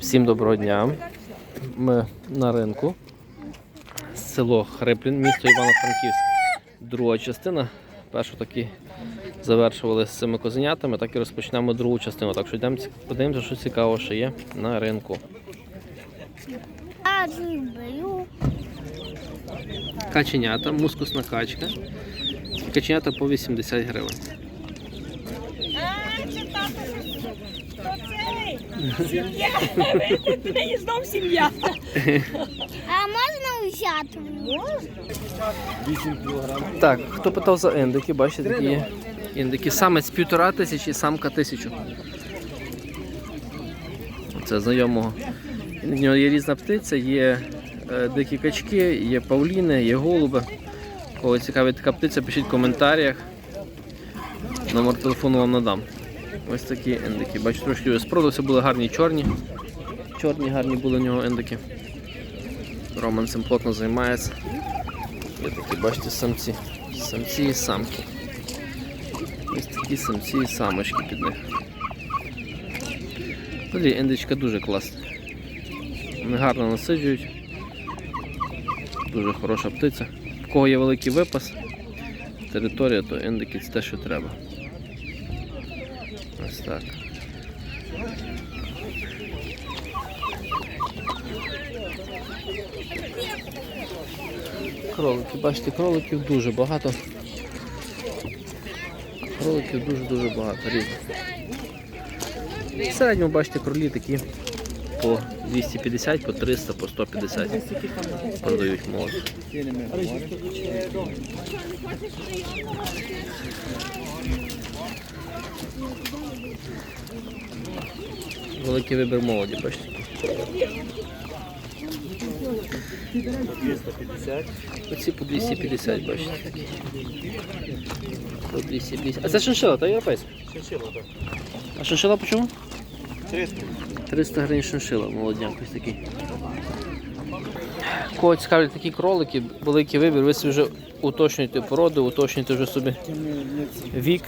Всім доброго дня. Ми на ринку. Село Хриплін, місто Івано-Франківськ. Друга частина. Першу таки завершували з цими козенятами, так і розпочнемо другу частину. Так що йдемо подивимося, що цікаво ще є на ринку. Каченята, мускусна качка. Каченята по 80 гривень. І знов сім'я. А можна взяти? Так, хто питав за індики, бачите, такі є індики. Самець півтора тисячі, самка тисячу. Це знайомого. В нього є різна птиця, є е, дикі качки, є павліни, є голуби. Кого цікавить така птиця, пишіть в коментарях. Номер телефону вам надам. Ось такі індики. Бачу, трошки спродався, були гарні чорні. Чорні гарні були у нього індики. Роман цим плотно займається. Є такі, бачите, самці. Самці і самки. Ось такі самці і самочки під них. Взагалі індичка дуже класна. Вони гарно насиджують. Дуже хороша птиця. В кого є великий випас, територія, то індики це те, що треба. Так. Кролики, бачите, кроликів дуже багато. Кроликів дуже-дуже багато різних. В середньому, бачите, кролі такі по 250, по 300, по 150 продають молодь. Великий вибір молоді, бачите. 250. Оці по 250, бачите. По 250. А це шиншила, та європейська? Шиншило, так. А шиншила по чому? 300. 300 гривень шиншила, молодняк ось такий. Кого цікавлять такі кролики, великий вибір, ви собі вже уточнюєте породи, уточнюєте вже собі вік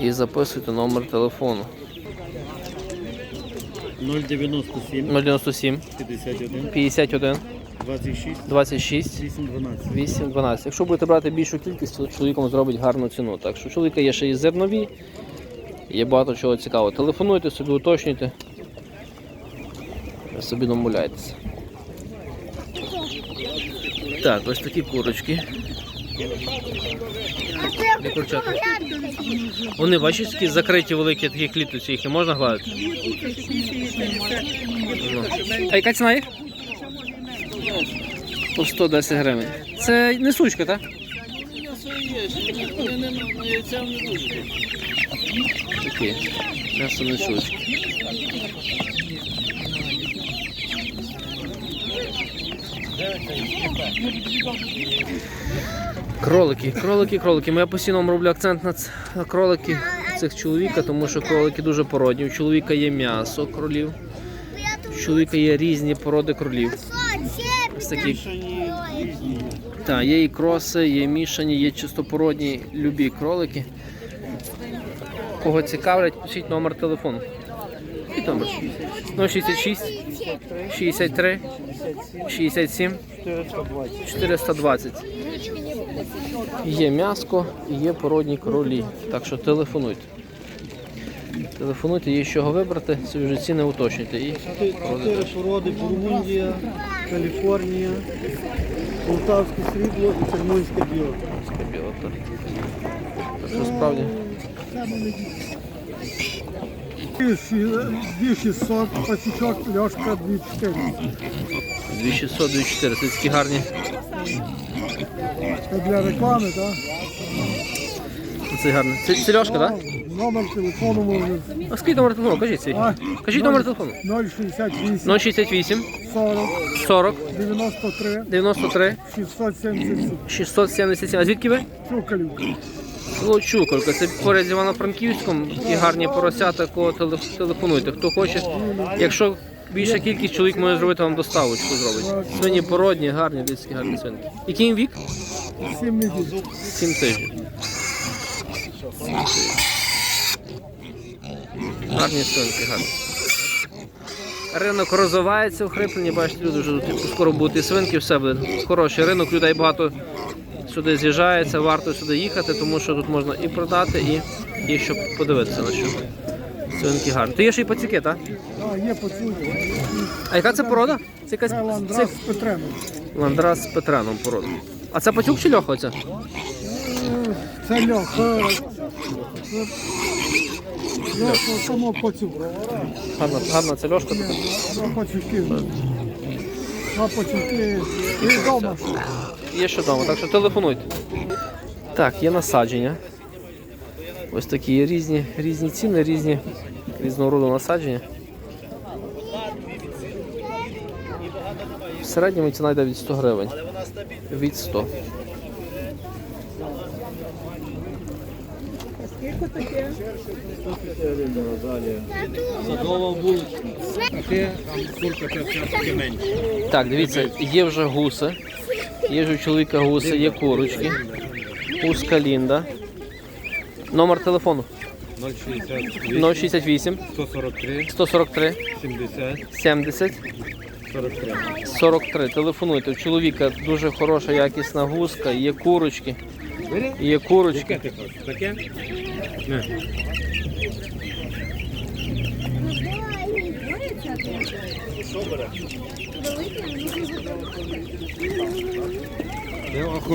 і записуйте номер телефону 097 097 51 51 26 26 8 12. Якщо будете брати більшу кількість, то чоловік вам зробить гарну ціну. Так що у чоловіка є ще і зернові, є багато чого цікавого. Телефонуйте собі, уточнюйте. Собі домовляйтеся. Так, ось такі курочки. Не курчата. Вони бачиш, такі закриті великі такі кліточки, їх не можна гладити. Ну. А яка ціна їх? По 110 гривень. Це не сучка, так? Такі. М'ясо не сучка. Кролики, кролики, кролики. Я постійно роблю акцент на, кролики цих чоловіка, тому що кролики дуже породні. У чоловіка є м'ясо кролів, у чоловіка є різні породи кролів. Такі. Так, є і кроси, є мішані, є чистопородні любі кролики. Кого цікавлять, пишіть номер телефону. І номер 066 63 67 420. Є м'яско і є породні кролі. Так що телефонуйте. Телефонуйте, є з чого вибрати, собі вже ціни уточнюйте. І Чотири породи Бургундія, Каліфорнія, Полтавське срібло і Тернойське біло. біло. Так. Так що справді. 2600, пасічок, льошка 2400. 2600, 2400, це такі гарні. Це для реклами, так? Це гарні. Це, це Льошка, так? Номер телефону можна. А скажіть номер телефону, кажіть свій. А, Кажіть номер телефону. 068 068 40 40 93 93 677. 677. А звідки ви? Чукалівка. Село Чуколка, це поряд з Івано-Франківськом, такі гарні поросята, кого теле- телефонуйте. Хто хоче. Якщо більша кількість чоловік може зробити вам доставочку зробить. Свині породні, гарні, десь гарні свинки. Який їм вік? 7 неділь. 7 тижнів. Гарні свинки, гарні. Ринок розвивається в Хриплені, бачите, люди вже тут скоро будуть і свинки, все буде. Хороший ринок, людей багато сюди з'їжджається, варто сюди їхати, тому що тут можна і продати, і, і щоб подивитися на що. Свинки гарні. Ти є ще й пацюки, так? А, є поцілки. А яка це порода? Це якась Це ландрас з Петреном. ландрас з Петреном порода. А це пацюк чи льоха оця? Це льох. е, Льох само поцюк. Гарна, гарна це льошка. така. Пацюки. Два пацюки. І вдома. Є ще вдома, так що телефонуйте. Так, є насадження. Ось такі є різні, різні ціни, різні різного роду насадження. В середньому ціна йде від 100 гривень. Від 100. Так, дивіться, є вже гуси. Є ж у чоловіка гуси, є курочки. Гуска Лінда. Номер телефону 060 068 143 143 70 70 43. 43. Телефонуйте. У чоловіка дуже хороша якісна гуска, є курочки. Є курочки. Яке ти хочеш? Таке? Не.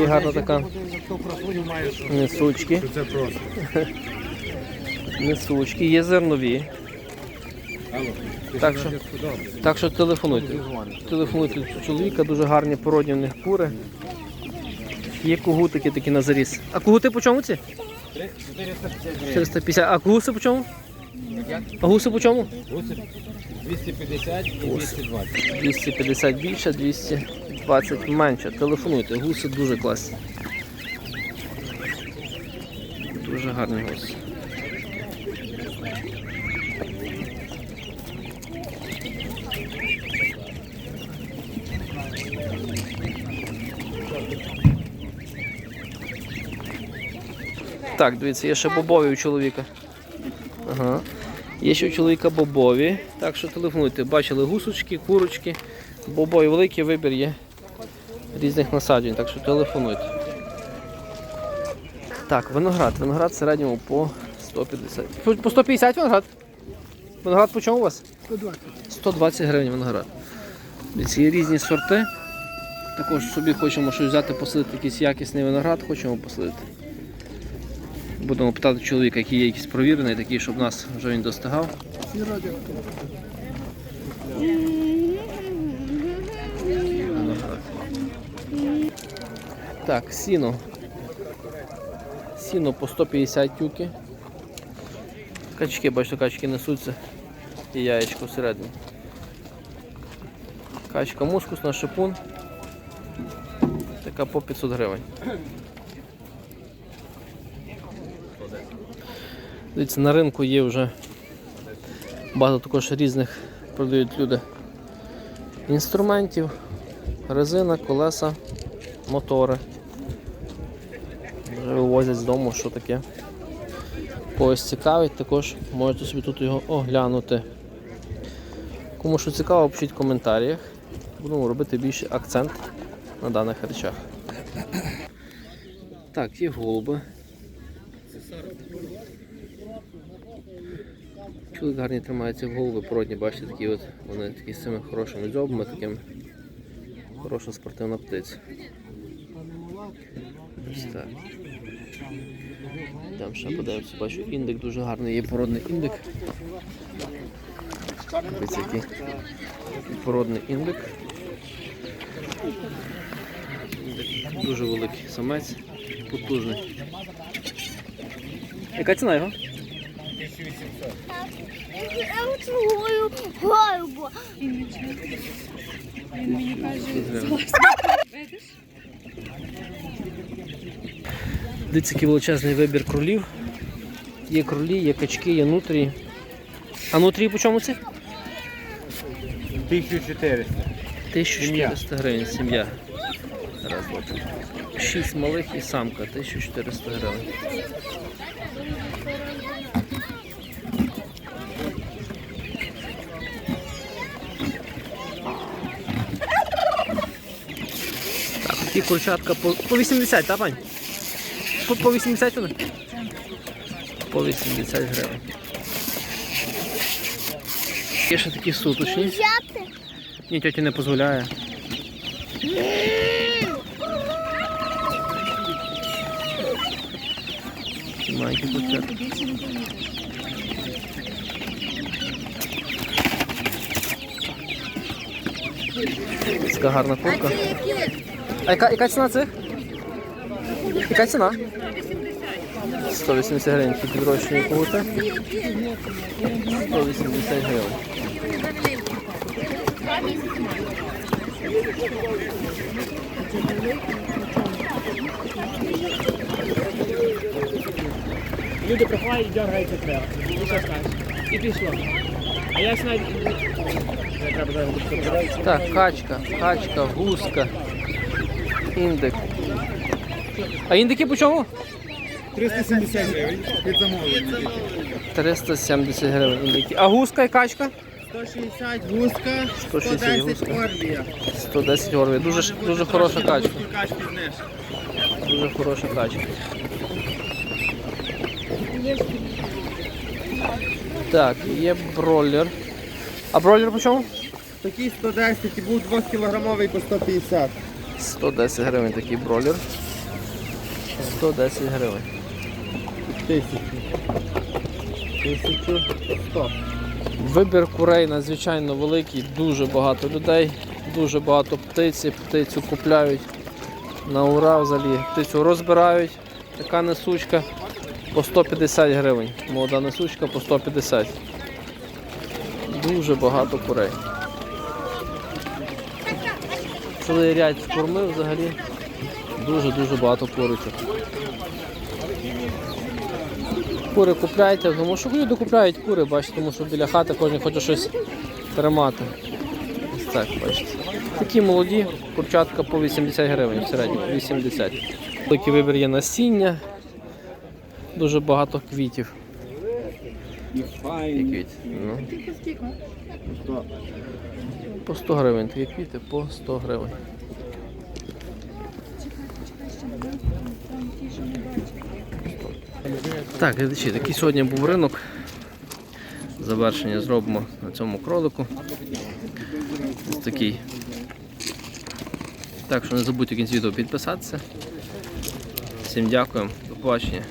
Є гарна така несучки. Це просто. Несучки, є зернові. Так що- Так що телефонуйте. Телефонуйте до чоловіка, дуже гарні породні в них кури. Є кугутики такі на заріз. А кугути по чому ці? 450. А гуси по чому? А гуси по чому? Гуси 250 і 220. 250 більше, 220 менше. Телефонуйте, гуси дуже класні. Дуже гарні гуси. Так, дивіться, є ще бобові у чоловіка. Є ще у чоловіка бобові, так що телефонуйте. Бачили гусочки, курочки, бобові великий вибір є різних насаджень, так що телефонуйте. Так, виноград. Виноград в середньому по 150. По- По 150 виноград? Виноград по чому у вас? 120. 120 гривень виноград. Є різні сорти. Також собі хочемо щось взяти, посадити якийсь якісний виноград, хочемо посадити. Будемо питати чоловіка, який є якийсь провірений, такий, щоб нас вже він достигав. Так, сіно. Сіно по 150 тюки. Качки, бачите, качки несуться. І яєчко всередині. Качка мускусна, шипун. Така по 500 гривень. Дивіться, на ринку є вже багато також різних продають люди інструментів, резина, колеса, мотори. Вже вивозять з дому, що таке. Когось цікавить, також можете собі тут його оглянути. Кому що цікаво, пишіть в коментарях. Будемо робити більший акцент на даних речах. Так, є голуби. Чоловік гарні тримаються в голуби, породні, бачите, такі от, вони такі з цими хорошими дзьобами, таким хороша спортивна птиця. Ось так. Там ще подивимося, бачу, індик дуже гарний, є породний індик. Дивіться, який породний індик. Індик дуже великий самець, потужний. Яка ціна його? Я цілую голубу. Дивіться, який величезний вибір кролів. Є кролі, є качки, є нутрії. А нутрії по чому це? 1400. 1400 гривень сім'я. Раз, два, три. Шість малих і самка, 1400 гривень. Такі курчатка по, по 80, так, пань? По, по 80 вони? По 80 гривень. Є ще такі суточні. Ні, тьоті не дозволяє. Маленькі курчатки. Така гарна курка. А яка, яка ціна цих? Яка ціна? 180 гривень ці підрощені кути. 180 гривень. Люди приходять і дергають треба. І що скажеш? І пішло. А я знаю, не треба зараз буде подивитися. Так, качка, качка, гуска, Індик. А індики по чому? 370 гривень. Під замовлення. 370 гривень індики. А гуска і качка? 160 гуска, 160 гуска. орбія. 110 горвій. Дуже, дуже хороша качка. Качки. Дуже хороша качка. Так, є бройлер. А бройлер по чому? Такий 110 і був 2 кілограмовий по 150. 110 гривень такий бройлер. 110 гривень. Тисячу. Тисячу. 100. Вибір курей надзвичайно великий, дуже багато людей, дуже багато птиці, птицю купляють на ура взагалі. Птицю розбирають. Така несучка по 150 гривень. Молода несучка по 150. Дуже багато курей. Цілий ряд кормив взагалі. Дуже-дуже багато курочок. Кури купляйте, тому що люди купляють кури, бачите, тому що біля хати кожен хоче щось тримати. Ось так, бачите. Такі молоді, курчатка по 80 гривень в середньому, 80. Великий вибір є насіння, дуже багато квітів. Ну. По 100 гривень такі квіти, по 100 гривень. Так, глядачі, такий сьогодні був ринок. Завершення зробимо на цьому кролику. Ось такий. Так що не забудьте кінці відео підписатися. Всім дякую, до побачення.